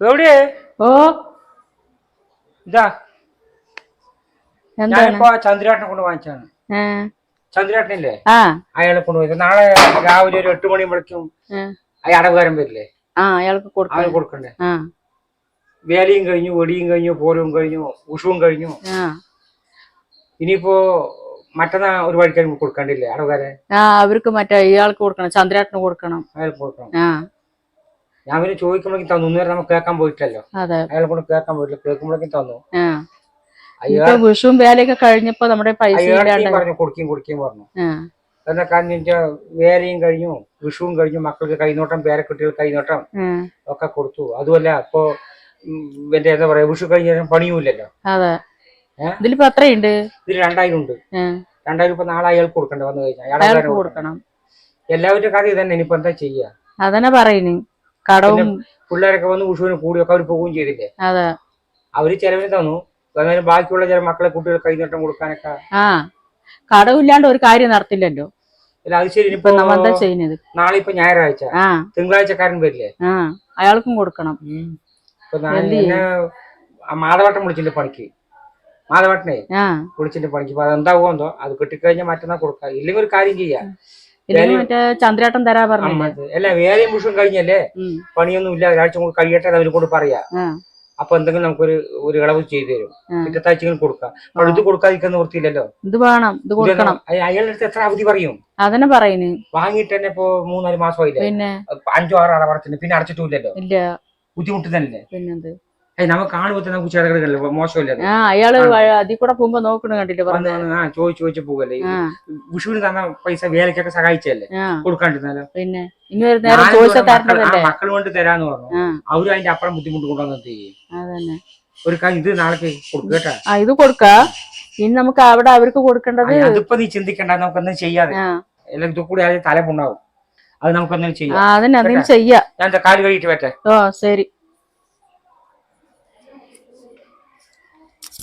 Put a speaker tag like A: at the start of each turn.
A: എവിടെയേ?
B: ഓ.
A: ഇതാ. ഞാനിപ്പോ ചന്ദ്രേട്ടനെ കൊണ്ട് വാങ്ങിച്ചാണ് ചന്ദ്രേട്ടനില്ലേ? അയാളെ കൊണ്ടുപോയത് നാളെ രാവിലെ ഒരു എട്ട് മണിയുമ്പോഴേക്കും അടവുകാരൻ വരില്ലേ?
B: അയാൾക്ക്
A: കൊടുക്കണ്ടേ? വേലയും കഴിഞ്ഞു വെടിയും കഴിഞ്ഞു പോരും കഴിഞ്ഞു ഉഷവും കഴിഞ്ഞു. ഇനിയിപ്പോ മറ്റന്നാ ഒരു വഴിക്കാരും കൊടുക്കണ്ടില്ലേ
B: അടവുകാരെ അവർക്ക് മറ്റേ ഇയാൾക്ക് കൊടുക്കണം ചന്ദ്രേട്ടന് കൊടുക്കണം.
A: അയാൾക്ക് കൊടുക്കണം. ഞാൻ പിന്നെ ചോദിക്കുമ്പോഴേക്കും തന്നു. ഇന്നുവരെ നമുക്ക് കേൾക്കാൻ പോയിട്ടല്ലോ അയാളെ കൊണ്ട് കേൾക്കാൻ പോയിട്ടില്ല. കേൾക്കുമ്പോഴേക്കും തന്നു.
B: വിഷുവും വേലയൊക്കെ കഴിഞ്ഞപ്പോ നമ്മുടെ പൈസ
A: പറഞ്ഞു കൊടുക്കുകയും കൊടുക്കുകയും പറഞ്ഞു. എന്നാ കാരണം വേലയും കഴിഞ്ഞു വിഷുവും കഴിഞ്ഞു മക്കൾക്ക് കൈനോട്ടം പേരക്കുട്ടികൾ കൈനോട്ടം ഒക്കെ കൊടുത്തു. അതുമല്ല ഇപ്പൊ എന്റെ എന്താ പറയാ വിഷു കഴിഞ്ഞ ശേഷം പണിയുമില്ലല്ലോ?
B: ഇതിലിപ്പോ അത്രയുണ്ട്?
A: ഇതിൽ രണ്ടായിരം ഉണ്ട്. രണ്ടായിരം ഇപ്പൊ നാളെ അയാൾക്ക് കൊടുക്കണ്ടേ വന്നു കഴിഞ്ഞാൽ എല്ലാവരുടെ കഥ ഇതന്നെ ഇനിയിപ്പോ എന്താ ചെയ്യാ?
B: അതന്നെ പറയുന്നു. കടവും
A: പിള്ളേരൊക്കെ വന്ന് വിഷുവിന് കൂടിയൊക്കെ അവർ പോവുകയും ചെയ്തില്ലേ?
B: അതെ.
A: അവർ ചെലവിന് തന്നു. എന്നാലും ബാക്കിയുള്ള ചില മക്കളെ കുട്ടികൾ കൈനീട്ടം കൊടുക്കാനൊക്കെ.
B: ആ. കടവില്ലാണ്ട് ഒരു കാര്യം നടത്തില്ലല്ലോ.
A: അത് ശരി.
B: ഇപ്പൊ ചെയ്യുന്നത്?
A: നാളെ ഇപ്പൊ ഞായറാഴ്ച. തിങ്കളാഴ്ചക്കാരൻ വരില്ലേ?
B: അയാൾക്കും കൊടുക്കണം.
A: മാധവട്ടം വിളിച്ചിട്ട് പണിക്ക്. മാധവട്ടനെ വിളിച്ചിട്ട് പണിക്ക്. അപ്പൊ അതെന്താവോ എന്തോ. അത് കിട്ടിക്കഴിഞ്ഞാൽ മറ്റന്നാ കൊടുക്കാം. ഇല്ലെങ്കിൽ ഒരു കാര്യം ചെയ്യാം.
B: ഇല്ലെങ്കിൽ മറ്റേ ചന്ദ്രേട്ടൻ തരാ
A: പറഞ്ഞു. അല്ല വേലയും കഴിഞ്ഞല്ലേ. പണിയൊന്നും ഇല്ല ഒരാഴ്ച കൂടി കഴിയട്ടെ അവർ കൂടെ പറയാ. അപ്പൊ എന്തെങ്കിലും നമുക്കൊരു ഒരു ഇളവ് ചെയ്തു തരും. പിറ്റത്താഴ്ചകൾ കൊടുക്കാം. അപ്പോൾ ഇത് കൊടുക്കാതിരിക്കുന്ന വൃത്തിയില്ലല്ലോ?
B: ഇത് വേണം. ഇത് കൊടുക്കണം.
A: അയാളുടെ അടുത്ത് എത്ര അവധി പറയും?
B: അതന്നെ പറയുന്നു.
A: വാങ്ങിയിട്ട് തന്നെ ഇപ്പൊ മൂന്നാൽ മാസമായില്ലേ?
B: പിന്നെ?
A: അഞ്ചോ ആറോ അടവടത്തിന് പിന്നെ അടച്ചിട്ടില്ലല്ലോ
B: ഇല്ല.
A: തന്നെ
B: പിന്നെന്ത്?
A: നമുക്ക് കാണുമ്പോ തന്നെ നമുക്ക് ചേർക്കണല്ലോ മോശമല്ലേ അത്?
B: ആ അയാൾ വ- അതിൽ കൂടെ പോകുമ്പോ നോക്കണ കണ്ടിട്ട്
A: വന്ന്
B: പറഞ്ഞു?
A: ആ ചോദിച്ചു ചോദിച്ചു പോകല്ലേ വിഷുവിന് തന്ന പൈസ വേലക്കൊക്കെ സഹായിച്ചല്ലേ
B: ആ.
A: കൊടുക്കാണ്ടിരുന്നാലോ?
B: പിന്നെ
A: മക്കൾ- കൊണ്ട് തരാന്ന് പറഞ്ഞു. അവരും അതിന്റെ അപ്പുറം ബുദ്ധിമുട്ട് ഒരു കാര്യം ഇത് നാളേക്ക് കൊടുക്കുക കേട്ടാ.
B: ആ ഇത് കൊടുക്ക. ഇനി നമുക്ക് അവിടെ അവർക്ക് കൊടുക്കേണ്ടത്
A: അതിപ്പോ നീ ചിന്തിക്കണ്ട നമുക്കൊന്നും ചെയ്യാതെ. എല്ലാം ഇത് കൂടി ആദ്യം തലമുണ്ടാവും അത് നമുക്കൊന്നും ചെയ്യാം.
B: ചെയ്യാ.
A: ഞാൻ കാൽ കഴിയിട്ട് പറ്റേ
B: ഓ ശരി.